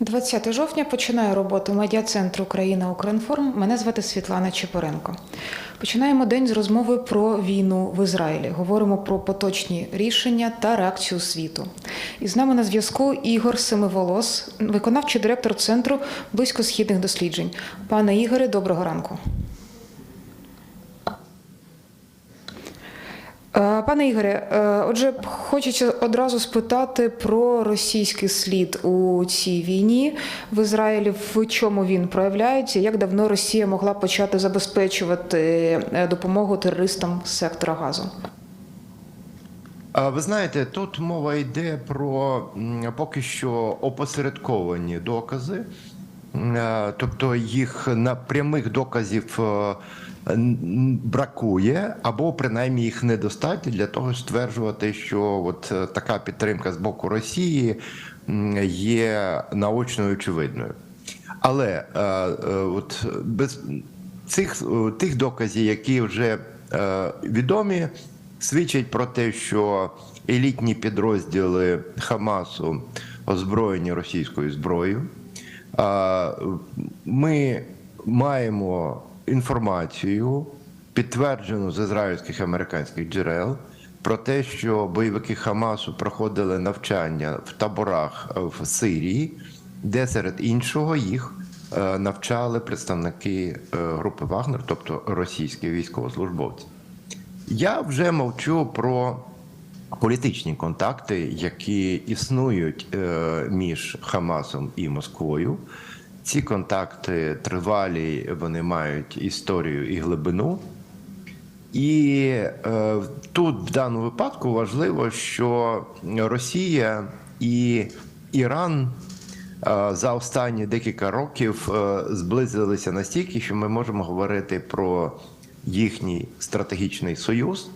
20 жовтня починаю роботу медіа-центру Україна Укрінформ. Мене звати Світлана Чепоренко. Починаємо день з розмови про війну в Ізраїлі. Говоримо про поточні рішення та реакцію світу. І з нами на зв'язку Ігор Семиволос, виконавчий директор центру близькосхідних досліджень. Пане Ігоре, доброго ранку. Пане Ігоре, е, отже, хочеться одразу спитати про російський слід у цій війні в Ізраїлі. В чому він проявляється? Як давно Росія могла почати забезпечувати е, допомогу терористам сектора газу? Ви знаєте, тут мова йде про поки що опосередковані докази, е, тобто їх на прямих доказів е, бракує, або принаймні їх недостатньо для того, щоб стверджувати, що от е, така підтримка з боку Росії є наочною очевидною. Але е, е, от без цих тих доказів, які вже відомі, свідчать про те, що елітні підрозділи Хамасу озброєні російською зброєю. Ми маємо інформацію, підтверджену з ізраїльських американських джерел, про те, що бойовики Хамасу проходили навчання в таборах е, в Сирії, де серед іншого їх е, навчали представники е, групи Вагнер, тобто російські військовослужбовці. Я вже мовчу про політичні контакти, які існують між Хамасом і Москвою. Ці контакти тривалі, вони мають історію і глибину. І е, тут в даному випадку важливо, що Росія і Іран е, за останні декілька років е, зблизилися настільки, що ми можемо говорити про їхній стратегічний союз.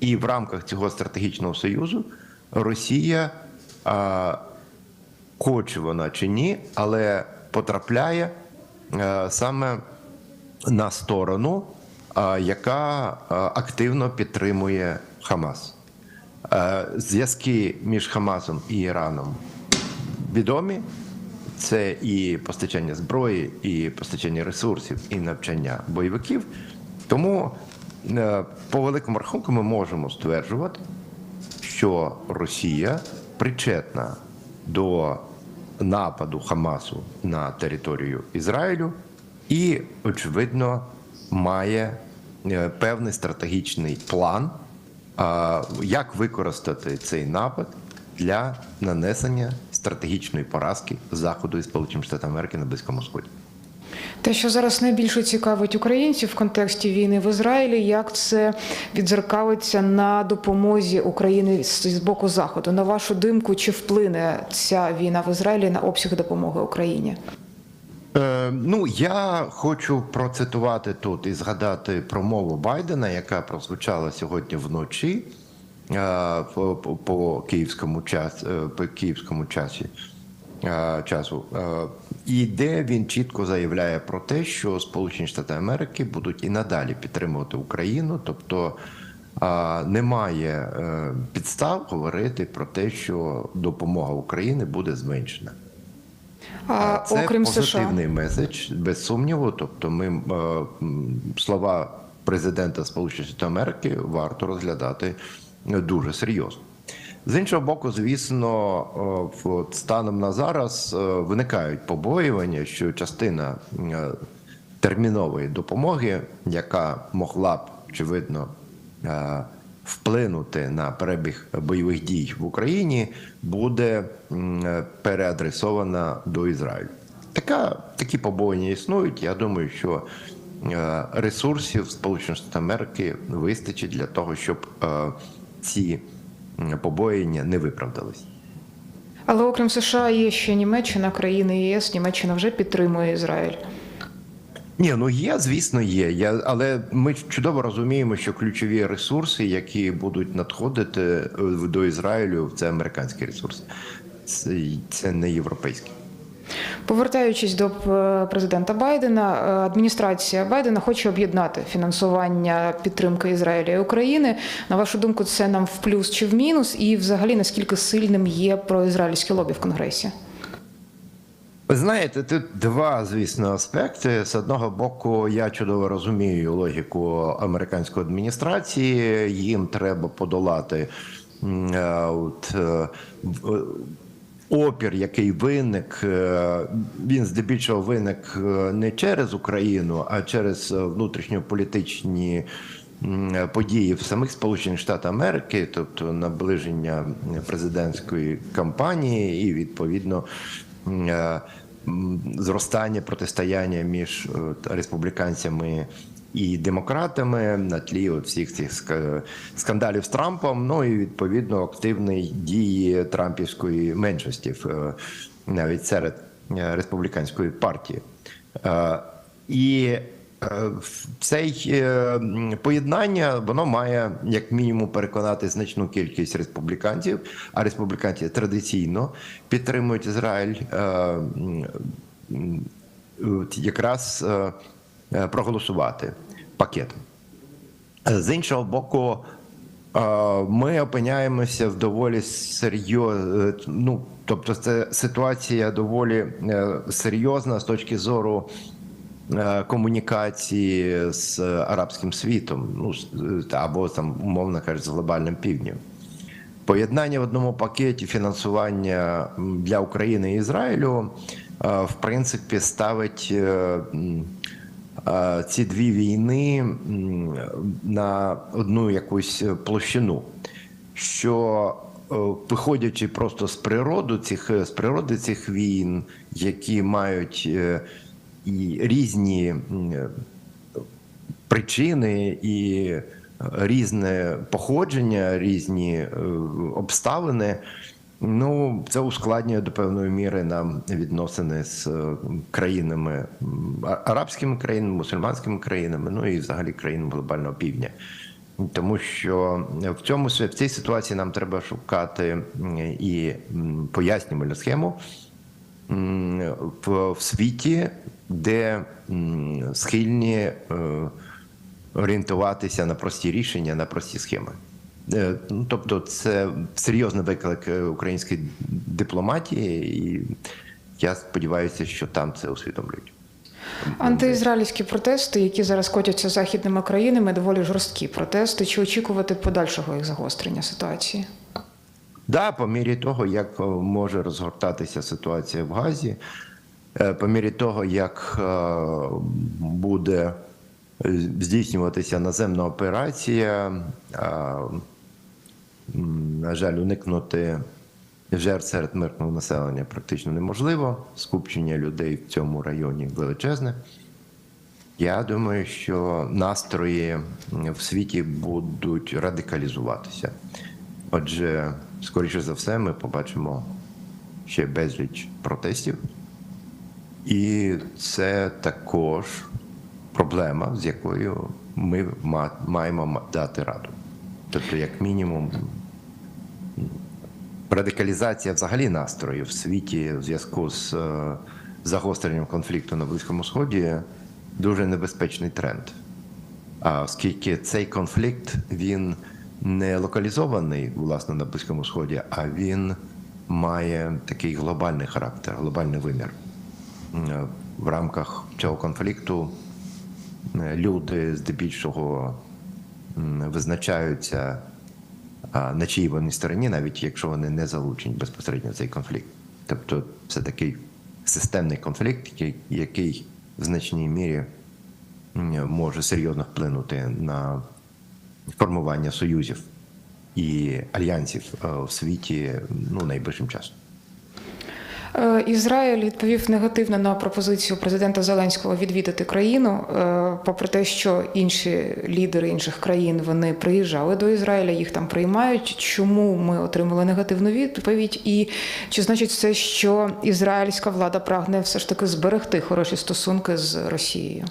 І в рамках цього стратегічного союзу Росія, е, хоче вона чи ні, але потрапляє е, саме на сторону, е, яка е, активно підтримує Хамас. Зв'язки між Хамасом і Іраном відомі. Це і постачання зброї, і постачання ресурсів, і навчання бойовиків. Тому по великому рахунку ми можемо стверджувати, що Росія причетна до нападу Хамасу на територію Ізраїлю і, очевидно, має е, певний стратегічний план, як використати цей напад для нанесення стратегічної поразки Заходу і Сполучених Штатів Америки на Близькому Сході. Те, що зараз найбільше цікавить українців в контексті війни в Ізраїлі, як це відзеркалиться на допомозі України з боку Заходу. На вашу думку, чи вплине ця війна в Ізраїлі на обсяг допомоги Україні? Е, ну, я хочу процитувати тут і згадати промову Байдена, яка прозвучала сьогодні вночі е, по, по, по київському час, е, по київському часі. е, Часу Е, і де він чітко заявляє про те, що Сполучені Штати Америки будуть і надалі підтримувати Україну, тобто немає е, підстав говорити про те, що допомога України буде зменшена. А Це окрім США, позитивний меседж, без сумніву. Тобто, ми е, слова президента Сполучених Штатів Америки варто розглядати дуже серйозно. З іншого боку, звісно, е, станом на зараз е, виникають побоювання, що частина е, термінової допомоги, яка могла б очевидно вплинути на перебіг бойових дій в Україні, буде переадресована до Ізраїлю. Така, такі побоювання існують. Я думаю, що ресурсів Сполучених Штатів Америки вистачить для того, щоб ці м, побоювання не виправдались. але окрім США є ще Німеччина, країни ЄС. Німеччина вже підтримує Ізраїль. Ні, ну є, звісно, є. Я, але ми чудово розуміємо, що ключові ресурси, які будуть надходити е, до Ізраїлю, це американські ресурси, це, це не європейські. Повертаючись до е, президента Байдена, е, адміністрація Байдена хоче об'єднати фінансування підтримки Ізраїля і України. На вашу думку, це нам в плюс чи в мінус? І взагалі наскільки сильним є проізраїльське лобі в Конгресі? Ви знаєте, тут два, звісно, аспекти. З одного боку, я чудово розумію логіку американської адміністрації. Їм треба подолати е, от, опір, який виник. е, Він здебільшого виник е, не через Україну, а через е, внутрішньополітичні події в самих Сполучених Штатах Америки, тобто наближення президентської кампанії і відповідно зростання протистояння між республіканцями і демократами на тлі от всіх цих скандалів з Трампом. Ну і відповідно активної дії Трампівської меншості е, навіть серед е, республіканської партії. Е, І цей поєднання воно має як мінімум переконати значну кількість республіканців, а республіканці традиційно підтримують Ізраїль якраз проголосувати пакетом. З іншого боку, е, ми опиняємося в доволі серйозно. Ну, тобто, це ситуація доволі е, серйозна з точки зору е, комунікації з арабським світом, ну або там, умовно кажучи, з глобальним півднем. Поєднання в одному пакеті фінансування для України і Ізраїлю е, в принципі ставить е, е, ці дві війни на одну якусь площину, що е, виходячи просто з природи цих з природи цих війн, які мають е, і різні причини і різне походження, різні е, обставини. Ну, це ускладнює до певної міри нам відносини з е, країнами арабськими країнами, мусульманськими країнами, ну і взагалі країнами глобального півдня. Тому що в цьому в цій ситуації нам треба шукати і пояснювальну схему в, в світі, де схильні е, орієнтуватися на прості рішення, на прості схеми. Е, ну, Тобто, це серйозний виклик е, української дипломатії, і я сподіваюся, що там це усвідомлюють. Антиізраїльські протести, які зараз котяться західними країнами, доволі жорсткі протести. Чи очікувати подальшого їх загострення ситуації? Да, по мірі того, як е, може розгортатися ситуація в Газі, по мірі того, як буде здійснюватися наземна операція, на жаль, уникнути жертв серед мирного населення практично неможливо. Скупчення людей в цьому районі величезне. Я думаю, що настрої в світі будуть радикалізуватися. Отже, скоріше за все, ми побачимо ще безліч протестів. І це також проблема, з якою ми маємо дати раду. Тобто, як мінімум, радикалізація взагалі настрою в світі в зв'язку з е, загостренням конфлікту на Близькому Сході дуже небезпечний тренд. А оскільки цей конфлікт він не локалізований власне на Близькому Сході, а він має такий глобальний характер, глобальний вимір. Е, В рамках цього конфлікту е, люди здебільшого визначаються на чиїй вони стороні, навіть якщо вони не залучені безпосередньо в цей конфлікт. Тобто це такий системний конфлікт, який, в значній мірі може серйозно вплинути на формування союзів і альянсів е, в світі ну, найближчим часом. Е, Ізраїль відповів негативно на пропозицію президента Зеленського відвідати країну, е, попри те, що інші лідери інших країн вони приїжджали до Ізраїля, їх там приймають. Чому ми отримали негативну відповідь? І чи значить це, що ізраїльська влада прагне все ж таки зберегти хороші стосунки з Росією?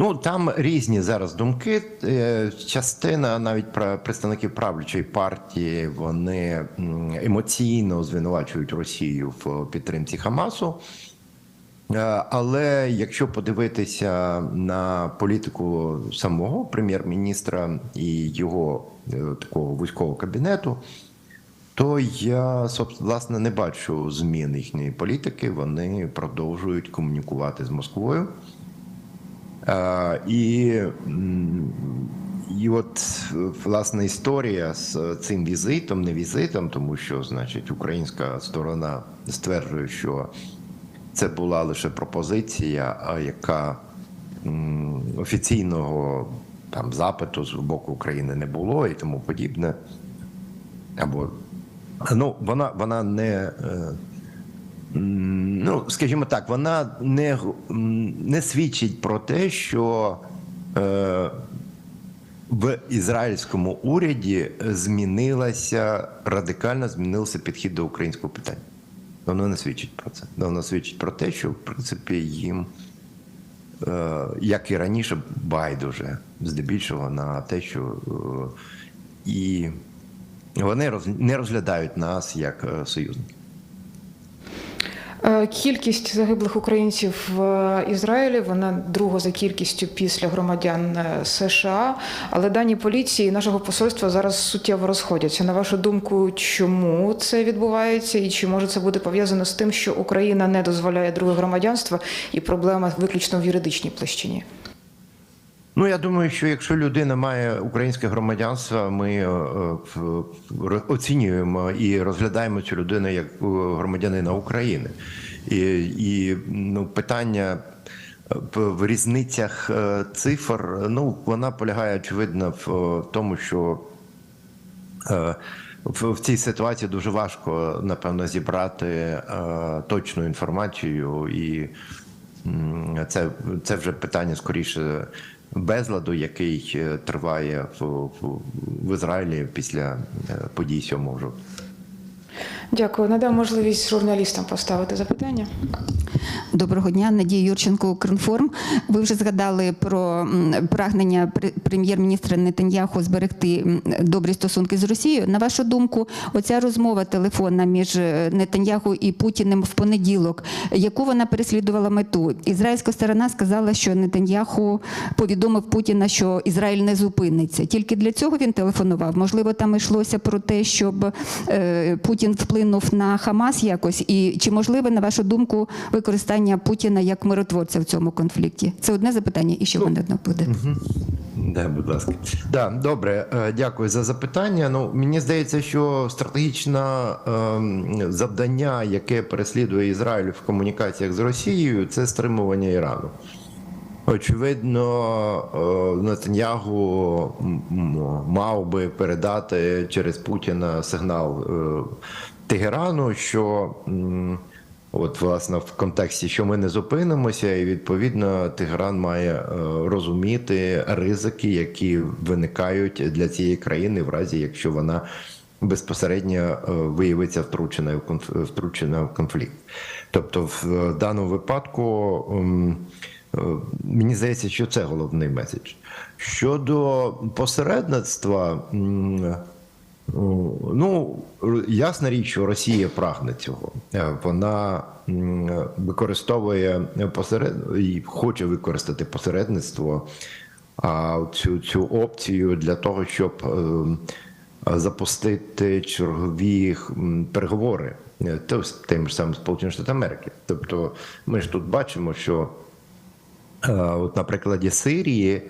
Ну там різні зараз думки. Е, Частина навіть про представників правлячої партії вони емоційно звинувачують Росію в підтримці Хамасу. Е, Але якщо подивитися на політику самого прем'єр-міністра і його е, такого вузького кабінету, то я власне не бачу змін їхньої політики. Вони продовжують комунікувати з Москвою. Е, І, і от власне історія з цим візитом, не візитом, тому що, значить, українська сторона стверджує, що це була лише пропозиція, а яка офіційного там запиту з боку України не було і тому подібне. Або ну, вона, вона не. Ну, скажімо так, вона не, не свідчить про те, що е, в ізраїльському уряді змінилася радикально змінився підхід до українського питання. Воно не свідчить про це. Воно свідчить про те, що в принципі їм, е, як і раніше, байдуже здебільшого на те, що е, і вони роз- не розглядають нас як е, союзників. Е, Кількість загиблих українців в Ізраїлі вона друга за кількістю після громадян е, США. Але дані поліції нашого посольства зараз суттєво розходяться. На вашу думку, чому це відбувається, і чи може це бути пов'язано з тим, що Україна не дозволяє друге громадянство, і проблема виключно в юридичній площині? Ну, я думаю, що якщо людина має українське громадянство, ми е, в- оцінюємо і розглядаємо цю людину як е, громадянина України. І, і ну, питання е, в- різницях е, цифр, ну, вона полягає очевидно в е, тому, що Е, в, цій ситуації дуже важко, напевно, зібрати е, точну інформацію, і це, це вже питання скоріше безладу, який е, триває в, в, в Ізраїлі після е, подій 7 жовтня. Дякую. Надам можливість журналістам поставити запитання. Доброго дня, Надія Юрченко, Укрінформ. Ви вже згадали про прагнення прем'єр-міністра Нетаньяху зберегти добрі стосунки з Росією. На вашу думку, оця розмова телефонна між е, Нетаньяху і Путіним в понеділок, яку вона переслідувала мету? Ізраїльська сторона сказала, що Нетаньяху повідомив Путіна, що Ізраїль не зупиниться. Тільки для цього він телефонував. Можливо, там йшлося про те, щоб е, Путін вплинув на Хамас якось, і чи можливе, на вашу думку, використання Путіна як миротворця в цьому конфлікті? Це одне запитання, і ще мене одне буде. Да, будь ласка. Да, добре, е, дякую за запитання. Ну, мені здається, що стратегічне ем, завдання, яке переслідує Ізраїль в комунікаціях з Росією, це стримування Ірану. Очевидно, е, м, мав би передати через Путіна сигнал е, Тегерану, що от власне в контексті, що ми не зупинимося, і відповідно Тегеран має е, розуміти ризики, які виникають для цієї країни, в разі якщо вона безпосередньо е, виявиться втрученою в конф- в конфлікт. Тобто, в даному випадку. Е, Мені здається, що це головний меседж. Щодо посередництва, ну ясна річ, що Росія прагне цього. Е, Вона використовує посеред і хоче використати посередництво, а цю, цю опцію для того, щоб е, запустити чергові переговори е, з тим ж самим Сполученими Штатами Америки. Тобто, ми ж тут бачимо, що Е, От на прикладі Сирії, е,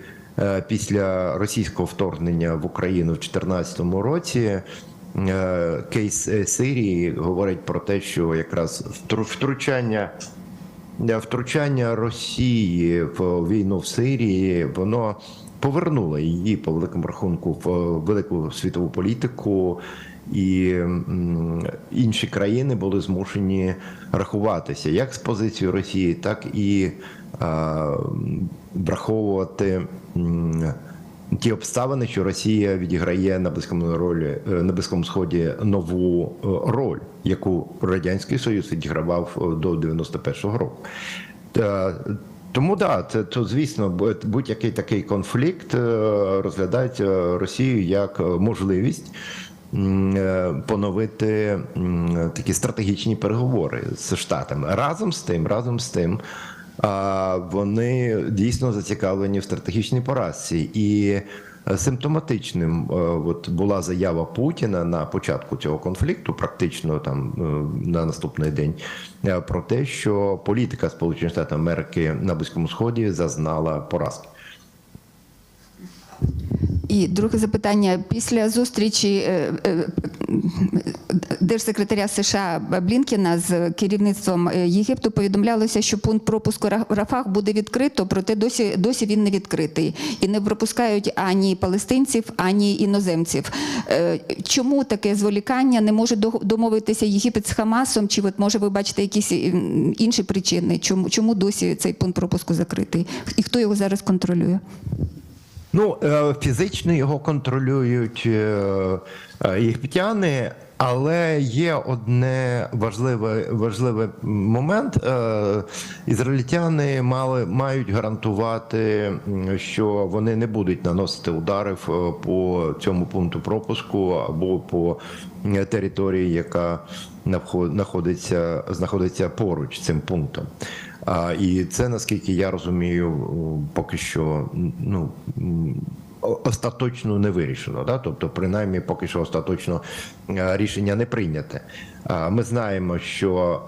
після російського вторгнення в Україну в 2014 році, е, кейс е, Сирії говорить про те, що якраз втру- втручання. е, Втручання Росії в війну в Сирії воно повернуло її по великому рахунку в велику світову політику, і інші країни були змушені рахуватися як з позицією Росії, так і враховувати ті обставини, що Росія відіграє на близькому ролі е, на близькому сході нову е, роль, яку радянський союз відігравав е, до 91-го року. Тому да, це то звісно, будь- будь-який такий конфлікт розглядається Росією як можливість поновити такі стратегічні переговори з штатами. Разом з тим, разом з тим, вони дійсно зацікавлені в стратегічній поразці. І е, симптоматичним е, от була заява Путіна на початку цього конфлікту, практично там е, на наступний день, е, про те, що політика Сполучених Штатів Америки на Близькому Сході зазнала поразки. І друге запитання. Після зустрічі е, е, держсекретаря США Блінкіна з керівництвом е, Єгипту повідомлялося, що пункт пропуску Ра- Рафах буде відкрито, проте досі, досі він не відкритий. І не пропускають ані палестинців, ані іноземців. Чому таке зволікання? Не може до- домовитися Єгипет з Хамасом? Чи от може ви бачите якісь інші причини? Чому, чому досі цей пункт пропуску закритий? І хто його зараз контролює? Ну, е, фізично його контролюють е, е, єгиптяни, але є одне важливий, важливий момент. Ізраїльтяни мали, мають гарантувати, що вони не будуть наносити ударів по цьому пункту пропуску або по території, яка знаходиться, знаходиться поруч цим пунктом. А, і це, наскільки я розумію, поки що ну, остаточно не вирішено. Да? Тобто, принаймні, поки що остаточно е, рішення не прийняте. А, Ми знаємо, що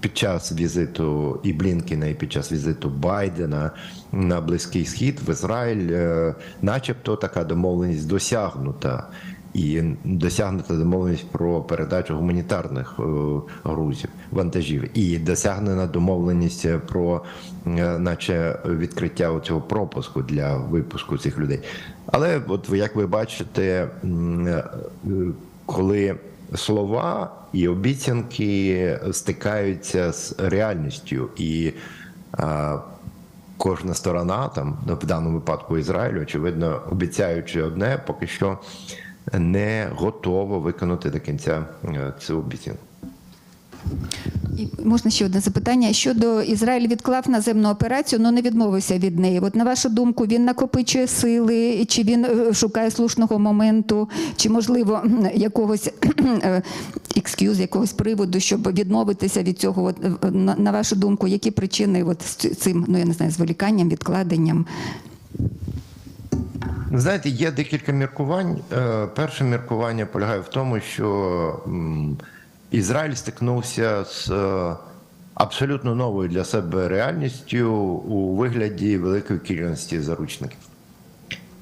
під час візиту і Блінкіна, і під час візиту Байдена на Близький Схід в Ізраїль, е, начебто така домовленість досягнута. І досягнута домовленість про передачу гуманітарних е, грузів, вантажів, і досягнена домовленість про, е, наче, відкриття цього пропуску для випуску цих людей. Але, от як ви бачите, е, коли слова і обіцянки стикаються з реальністю і кожна сторона, там в даному випадку Ізраїлю, очевидно, обіцяючи одне, поки що не готова виконати до кінця е, цю обіцянку. І можна ще одне запитання. Щодо Ізраїль відклав наземну операцію, але не відмовився від неї. От на вашу думку, він накопичує сили, чи він е, шукає слушного моменту, чи можливо якогось е, екскюз, якогось приводу, щоб відмовитися від цього? От, на, на вашу думку, які причини от з цим, ну я не знаю, зволіканням, відкладенням? Знаєте, є декілька міркувань. Е, Перше міркування полягає в тому, що Ізраїль стикнувся з е, абсолютно новою для себе реальністю у вигляді великої кількості заручників.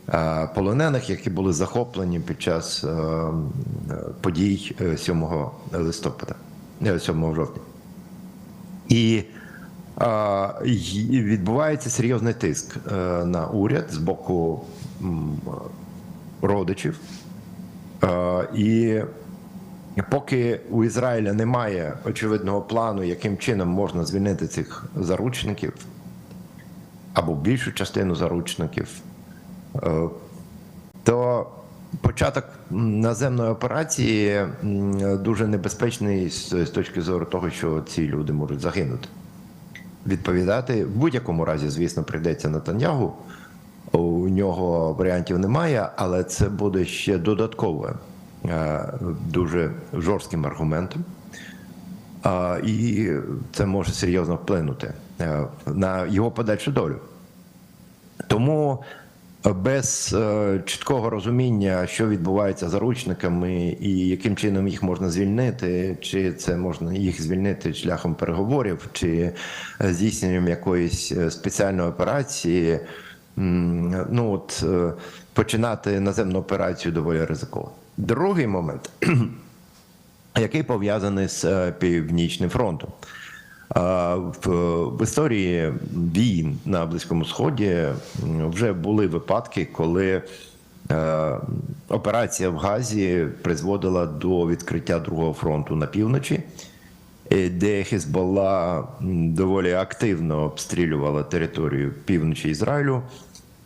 Е, Полонених, які були захоплені під час подій е, 7 листопада, е, 7 жовтня. І відбувається серйозний тиск на уряд з боку родичів. Е, І поки у Ізраїля немає очевидного плану, яким чином можна звільнити цих заручників, або більшу частину заручників, е, то початок наземної операції дуже небезпечний з точки зору того, що ці люди можуть загинути. Відповідати в будь-якому разі, звісно, прийдеться Натанягу. У нього варіантів немає, але це буде ще додатковим е, дуже жорстким аргументом. І це може серйозно вплинути е, на його подальшу долю. Тому без е, чіткого розуміння, що відбувається з заручниками і яким чином їх можна звільнити, чи це можна їх звільнити шляхом переговорів, чи здійсненням якоїсь спеціальної операції, ну от е, починати наземну операцію доволі ризиково. Другий момент, який пов'язаний з е, Північним фронтом. В, історії війн на Близькому Сході вже були випадки, коли е, операція в Газі призводила до відкриття другого фронту на півночі, де Хезболла доволі активно обстрілювала територію півночі Ізраїлю.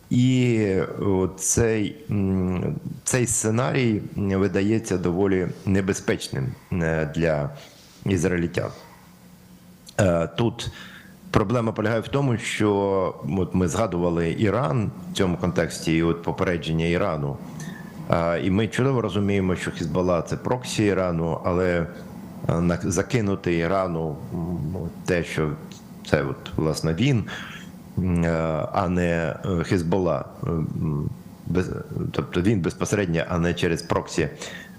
І цей, цей сценарій видається доволі небезпечним е, для ізраїльтян. Е, Тут проблема полягає в тому, що от ми згадували Іран в цьому контексті, і от попередження Ірану. Е, І ми чудово розуміємо, що Хізбалла це проксі Ірану, але е, закинути Ірану ну, те, що це от, власне він, е, а не е, е, без, тобто він безпосередньо, а не через проксі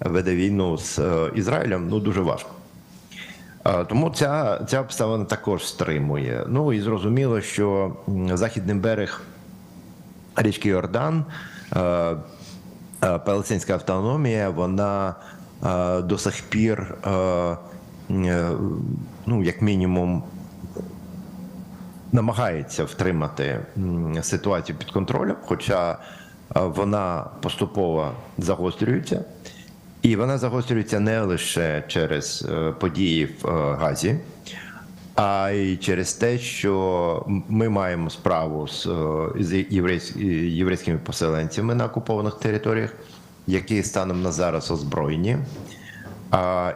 веде війну з е, Ізраїлем, ну дуже важко. Е, Тому ця, ця обставина також стримує. Ну і зрозуміло, що західний берег річки Йордан, е, е, Палестинська автономія, вона е, до сих пір, е, е, ну, як мінімум, намагається втримати ситуацію під контролем, хоча е, вона поступово загострюється. І вона загострюється не лише через е, події в е, Газі, а й через те, що ми маємо справу з, е, з єврейсь- єврейськими поселенцями на окупованих територіях, які станом на зараз озброєні,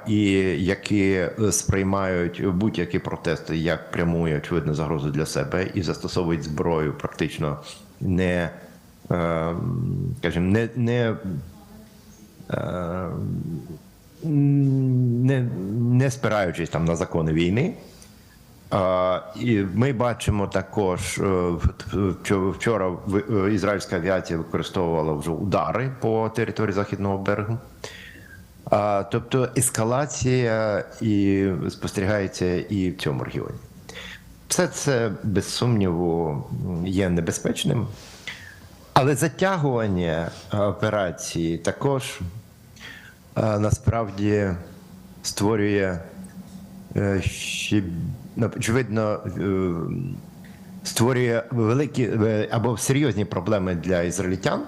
і які сприймають будь-які протести як пряму і очевидну загрозу для себе і застосовують зброю практично не, е, скажімо, не, не е, не, не спираючись там на закони війни. І ми бачимо також е, вчора е, ізраїльська авіація використовувала вже удари по території західного берегу. Тобто ескалація і спостерігається і в цьому регіоні. Все це без сумніву є небезпечним, але затягування е, операції також насправді створює ще очевидно е, створює великі е, або серйозні проблеми для ізраїльтян.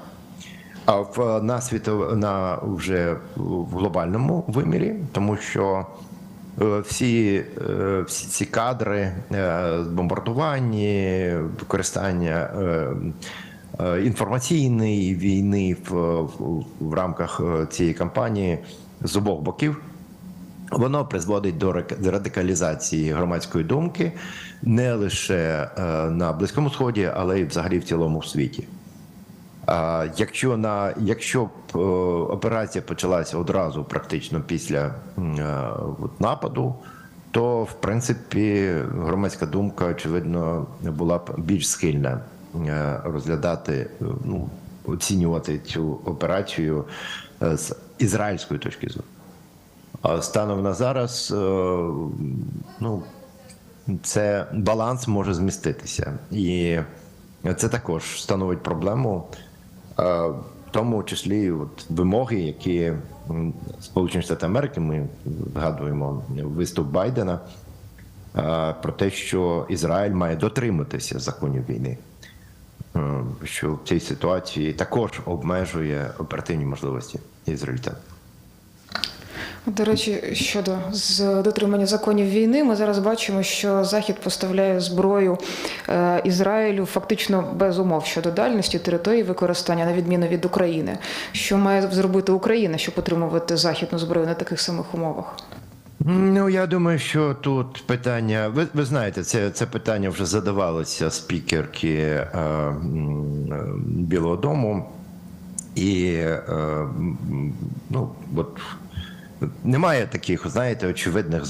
А в на світов на вже в глобальному вимірі, тому що е, всі, е, всі ці кадри е, бомбардування, використання е, е, інформаційної війни в, в, в рамках е, цієї кампанії з обох боків. Воно призводить до радикалізації громадської думки не лише е, на Близькому Сході, але й взагалі в цілому світі. А якщо на якщо б е, операція почалася одразу, практично після е, нападу, то в принципі громадська думка, очевидно, була б більш схильна розглядати, ну оцінювати цю операцію з ізраїльської точки зору. Станом на зараз, е, ну, це баланс може зміститися. І це також становить проблему, е, в тому числі от вимоги, які Сполучені Штати Америки, ми згадуємо виступ Байдена е, про те, що Ізраїль має дотриматися законів війни. Що в цій ситуації також обмежує оперативні можливості ізраїльтян. До речі, щодо з дотримання законів війни, ми зараз бачимо, що Захід поставляє зброю е, Ізраїлю фактично без умов щодо дальності території використання, на відміну від України. Що має зробити Україна, щоб отримувати західну зброю на таких самих умовах? Ну, я думаю, що тут питання. Ви, ви знаєте, це, це питання вже задавалося спікерки е, е, Білого Дому. І е, ну, от, немає таких, знаєте, очевидних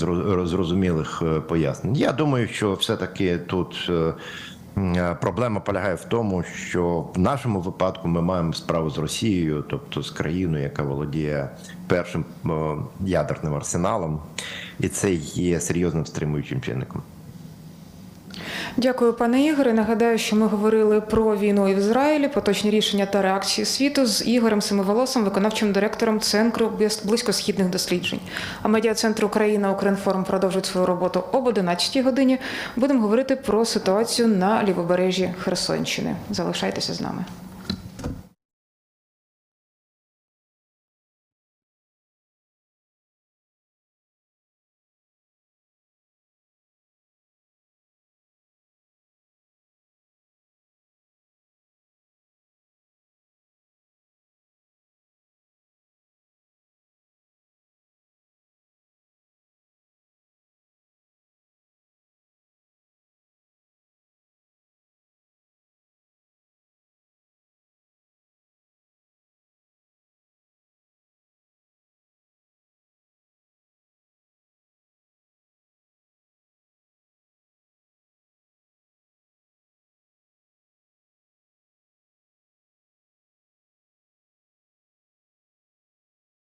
зрозумілих е, пояснень. Я думаю, що все-таки тут е, е, проблема полягає в тому, що в нашому випадку ми маємо справу з Росією, тобто з країною, яка володіє першим ядерним арсеналом, і це є серйозним стримуючим чинником. Дякую, пане Ігоре. Нагадаю, що ми говорили про війну в Ізраїлі, поточні рішення та реакції світу з Ігорем Семиволосом, виконавчим директором Центру Близь- близькосхідних досліджень. А медіа центр Україна Укрінформ продовжить свою роботу об 11 годині. Будемо говорити про ситуацію на лівобережжі Херсонщини. Залишайтеся з нами.